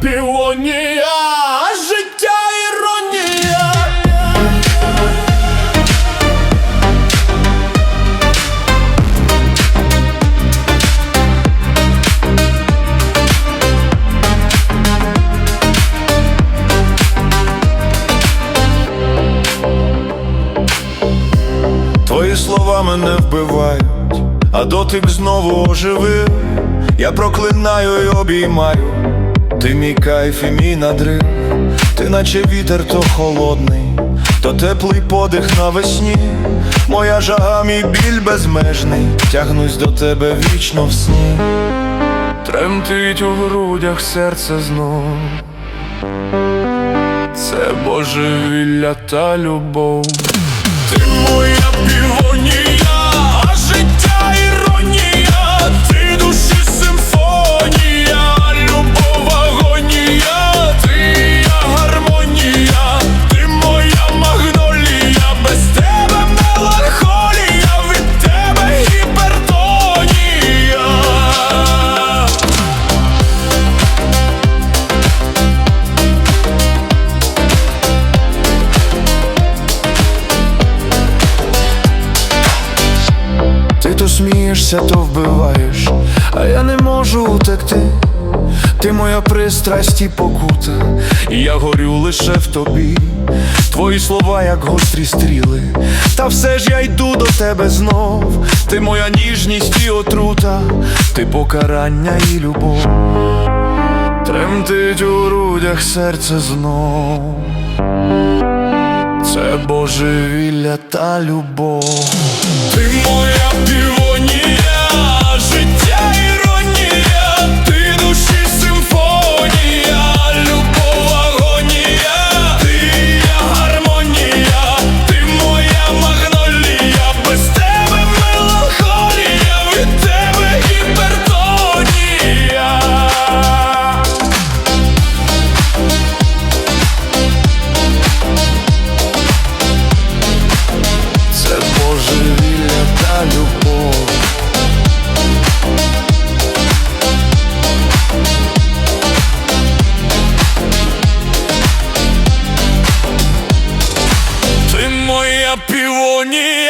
півонія, життя іронія. Твої слова мене вбивають, а дотик знову оживив. Я проклинаю й обіймаю, ти мій кайф і мій надрив, ти наче вітер то холодний, то теплий подих навесні, моя жага, мій біль безмежний, тягнусь до тебе вічно в сні. Тремтить у грудях серце знов. Це божевілля та любов. Ти моя півонія, смієшся, то вбиваєш, а я не можу утекти. Ти моя пристрасть і покута, і я горю лише в тобі. Твої слова, як гострі стріли, та все ж я йду до тебе знов. Ти моя ніжність і отрута, ти покарання і любов. Тремтить у грудях серце знов. Це божевілля та любов. Ти моя півонія, Union.